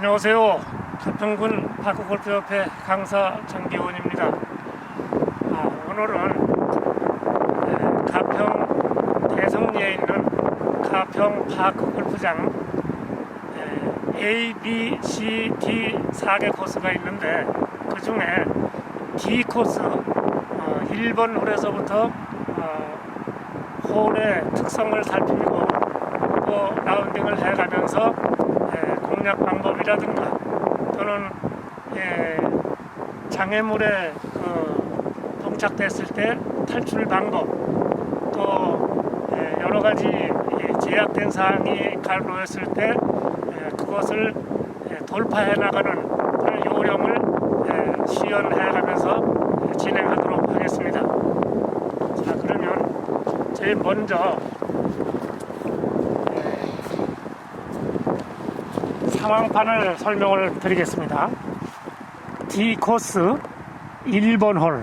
안녕하세요. 가평군 파크골프협회 강사 장기원입니다. 아, 오늘은 에, 가평 대성리에 있는 가평 파크골프장 에, A, B, C, D 4개 코스가 있는데 그 중에 D 코스 어, 1번 홀에서부터 어, 홀의 특성을 살피고 또 라운딩을 해가면서 예, 공략 방법이라든가 또는 예, 장애물에 그 봉착됐을 때 탈출 방법 또 예, 여러 가지 이 제약된 사항이 갈로했을 때 예, 그것을 예, 돌파해 나가는 그런 요령을 예, 시연해 가면서 예, 진행하도록 하겠습니다. 자 그러면 제일 먼저 상황판을 설명을 드리겠습니다. D 코스 1번 홀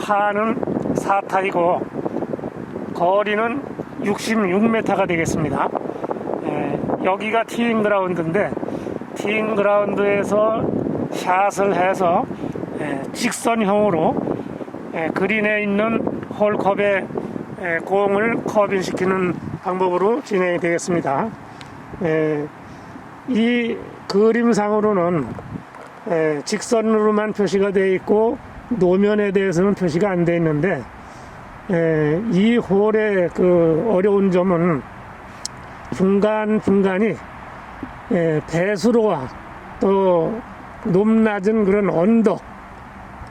파는 4타이고 거리는 66m가 되겠습니다. 예, 여기가 티잉 그라운드인데 티잉 그라운드에서 샷을 해서 예, 직선형으로 예, 그린에 있는 홀컵에 예, 공을 커빙시키는 방법으로 진행이 되겠습니다. 예, 이 그림상으로는 에, 직선으로만 표시가 되어 있고 노면에 대해서는 표시가 안 되어 있는데 에, 이 홀의 그 어려운 점은 중간 중간이 에, 배수로와 또 높낮은 그런 언덕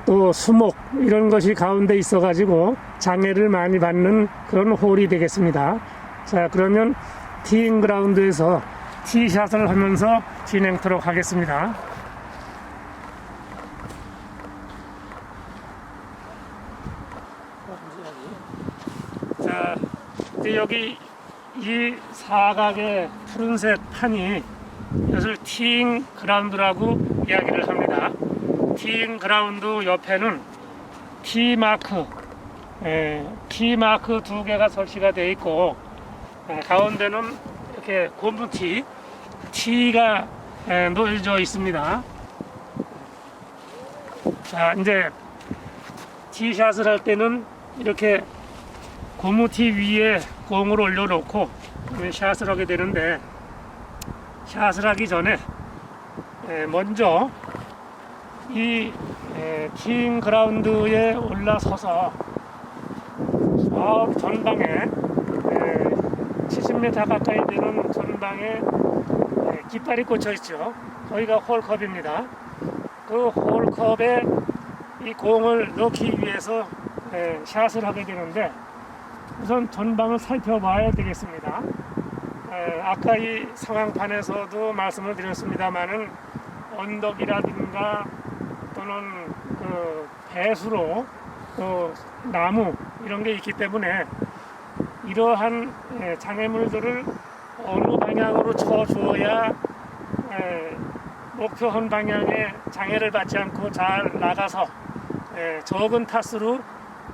또 수목 이런 것이 가운데 있어 가지고 장애를 많이 받는 그런 홀이 되겠습니다. 자 그러면 티잉 그라운드에서 티샷을 하면서 진행토록 하겠습니다. 자, 이제 여기 이 사각의 푸른색 판이 이것을 티잉 그라운드라고 이야기를 합니다. 티잉 그라운드 옆에는 T 마크, 에, T 마크 두 개가 설치가 되어 있고 에, 가운데는 이렇게 고무티 에, 놓여져 있습니다. 자 이제 티샷을 할 때는 이렇게 고무티 위에 공을 올려놓고 샷을 하게 되는데 샷을 하기 전에 에, 먼저 이 에, 티잉 그라운드에 올라서서 저 전방에 에, 70m 가까이 되는 전방에 에, 깃발이 꽂혀 있죠. 거기가 홀컵입니다. 그 홀컵에 이 공을 넣기 위해서 에, 샷을 하게 되는데 우선 전방을 살펴봐야 되겠습니다. 에, 아까 이 상황판에서도 말씀을 드렸습니다만은 언덕이라든가 또는 그 배수로 또 나무 이런 게 있기 때문에 이러한 에, 장애물들을 어느 방향으로 쳐주어야 에, 목표한 방향에 장애를 받지 않고 잘 나가서 에, 적은 타수로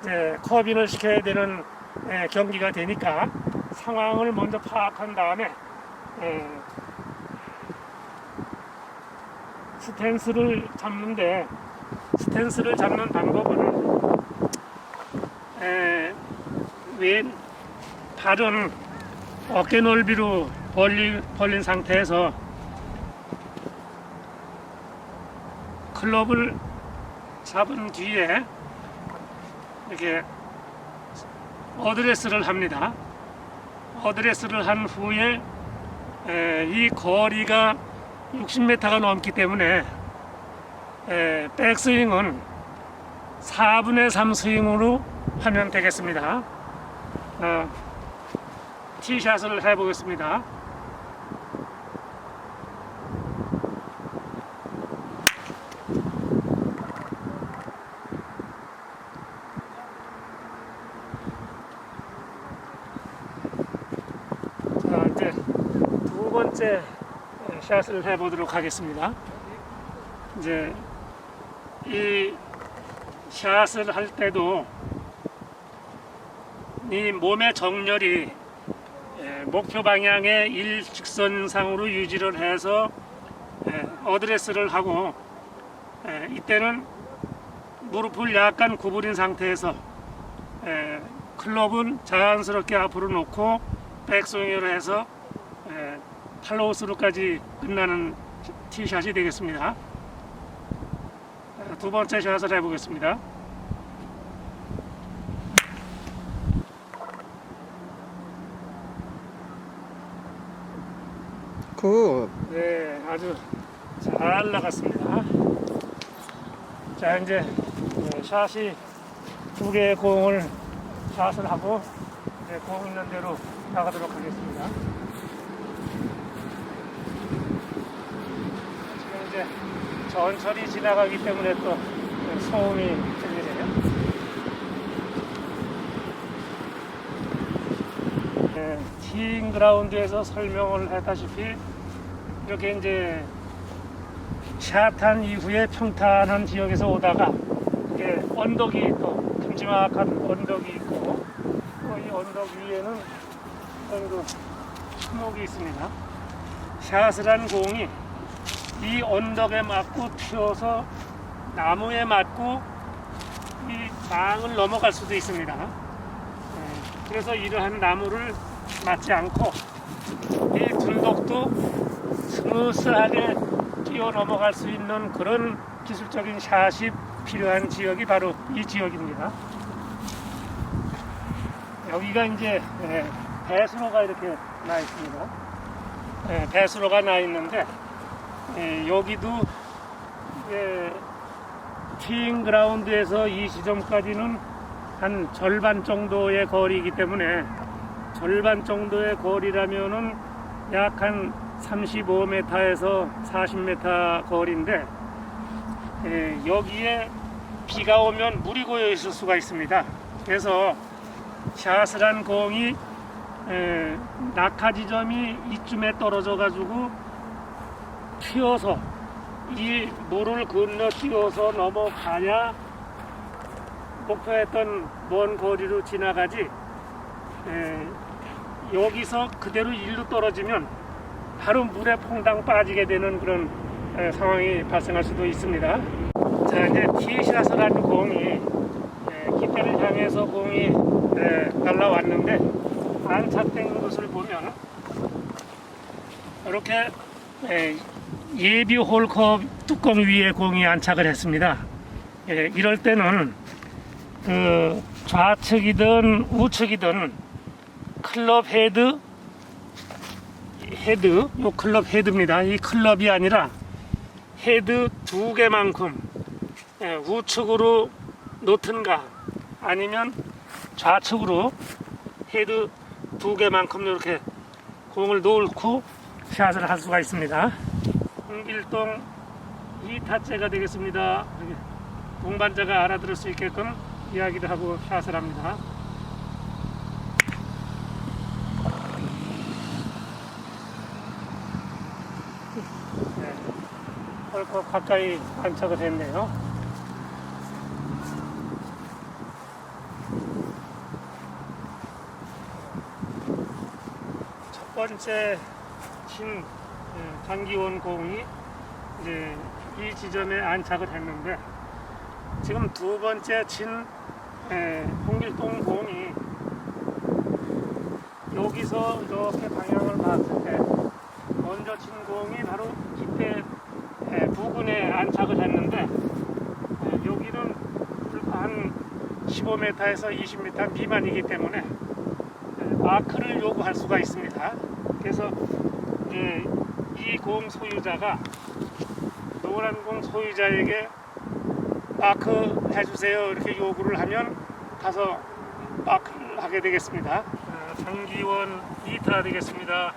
에, 커빙을 시켜야 되는 에, 경기가 되니까 상황을 먼저 파악한 다음에 에, 스탠스를 잡는데 스탠스를 잡는 방법은 에, 왼 발은 어깨 넓이로 벌리, 벌린 상태에서 클럽을 잡은 뒤에 이렇게 어드레스를 합니다. 어드레스를 한 후에 에, 이 거리가 60m가 넘기 때문에 에, 백스윙은 4분의 3 스윙으로 하면 되겠습니다. 어, 티샷을 해보겠습니다. 자, 이제 두 번째 샷을 해보도록 하겠습니다. 이제 이 샷을 할 때도 이 몸의 정렬이 예, 목표 방향의 일직선상으로 유지를 해서 예, 어드레스를 하고 예, 이때는 무릎을 약간 구부린 상태에서 예, 클럽은 자연스럽게 앞으로 놓고 백스윙으로 해서 예, 팔로우스루까지 끝나는 티샷이 되겠습니다. 예, 두 번째 샷을 해보겠습니다. 굿. 네, 아주 잘 나갔습니다. 자, 이제 네, 샷이 두 개의 공을 샷을 하고 이제 공 있는 대로 나가도록 하겠습니다. 지금 이제 천천히 지나가기 때문에 또 소음이 들리네요. 네, 티잉 그라운드에서 설명을 했다시피 이렇게 이제 샷한 이후에 평탄한 지역에서 오다가 이게 언덕이 또 큼지막한 언덕이 있고 또 이 언덕 위에는 어느 수목이 있습니다. 샷을 한 공이 이 언덕에 맞고 튀어서 나무에 맞고 이 망을 넘어갈 수도 있습니다. 네, 그래서 이러한 나무를 맞지 않고 이 둔독도 스무스하게 뛰어 넘어갈 수 있는 그런 기술적인 샷이 필요한 지역이 바로 이 지역입니다. 여기가 이제 예, 배수로가 이렇게 나 있습니다. 예, 배수로가 나 있는데 예, 여기도 예, 티잉 그라운드에서 이 지점까지는 한 절반 정도의 거리이기 때문에 절반 정도의 거리라면은 약 한 35m에서 40m 거리인데 예, 여기에 비가 오면 물이 고여 있을 수가 있습니다. 그래서 한 공이 에, 낙하 지점이 이쯤에 떨어져 가지고 튀어서 이 물을 건너 뛰어서 넘어가야 목표했던 먼 거리로 지나가지 에, 여기서 그대로 일로 떨어지면 바로 물에 퐁당 빠지게 되는 그런 에, 상황이 발생할 수도 있습니다. 자 이제 한 공이 에, 기대를 향해서 공이 에, 날라왔는데 안착된 것을 보면 이렇게 에, 예비 홀컵 뚜껑 위에 공이 안착을 했습니다. 예, 이럴 때는 그 좌측이든 우측이든 클럽 헤드 헤드 요 클럽 헤드입니다. 이 클럽이 아니라 헤드 두 개만큼 예, 우측으로 놓든가 아니면 좌측으로 헤드 두 개만큼 이렇게 공을 놓고 샷을 할 수가 있습니다. 홍길동 2타째가 되겠습니다. 동반자가 알아들을 수 있게끔 이야기를 하고 샷을 합니다. 헐컥 가까이 안착을 했네요. 첫 번째 친 예, 장기원 공이 이제 이 지점에 안착을 했는데 지금 두 번째 친 에, 홍길동 공이 여기서 이렇게 방향을 봤을 때 먼저 친 공이 바로 이때 에, 부근에 안착을 했는데 에, 여기는 한 15m에서 20m 미만이기 때문에 에, 마크를 요구할 수가 있습니다. 그래서 이제 이 공 소유자가 노란 공 소유자에게 마크 해주세요 이렇게 요구를 하면 가서 마크를 하게 되겠습니다. 자, 장기원 2타 되겠습니다.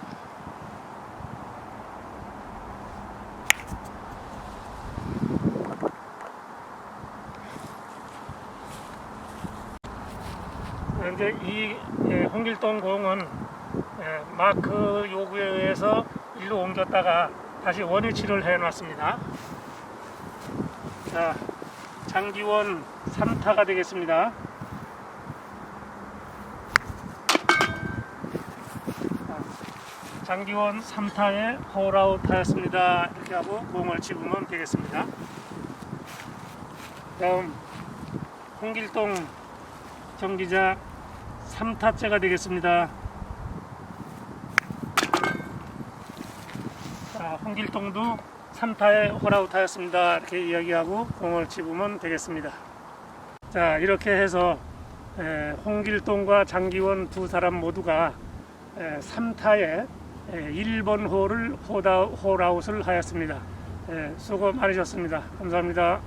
이제 이 예, 홍길동 공은 예, 마크 요구에 의해서 일로 옮겼다가 다시 원위치를 해놨습니다. 자, 장기원 3타가 되겠습니다. 장기원 3타에 홀아웃 하였습니다. 이렇게 하고 공을 집으면 되겠습니다. 다음 홍길동 정기자 3타째가 되겠습니다. 자, 홍길동도 3타에 홀아웃 하였습니다. 이렇게 이야기하고 공을 집으면 되겠습니다. 자, 이렇게 해서 에, 홍길동과 장기원 두 사람 모두가 3타에 1번 홀을 홀아웃을 하였습니다. 에, 수고 많으셨습니다. 감사합니다.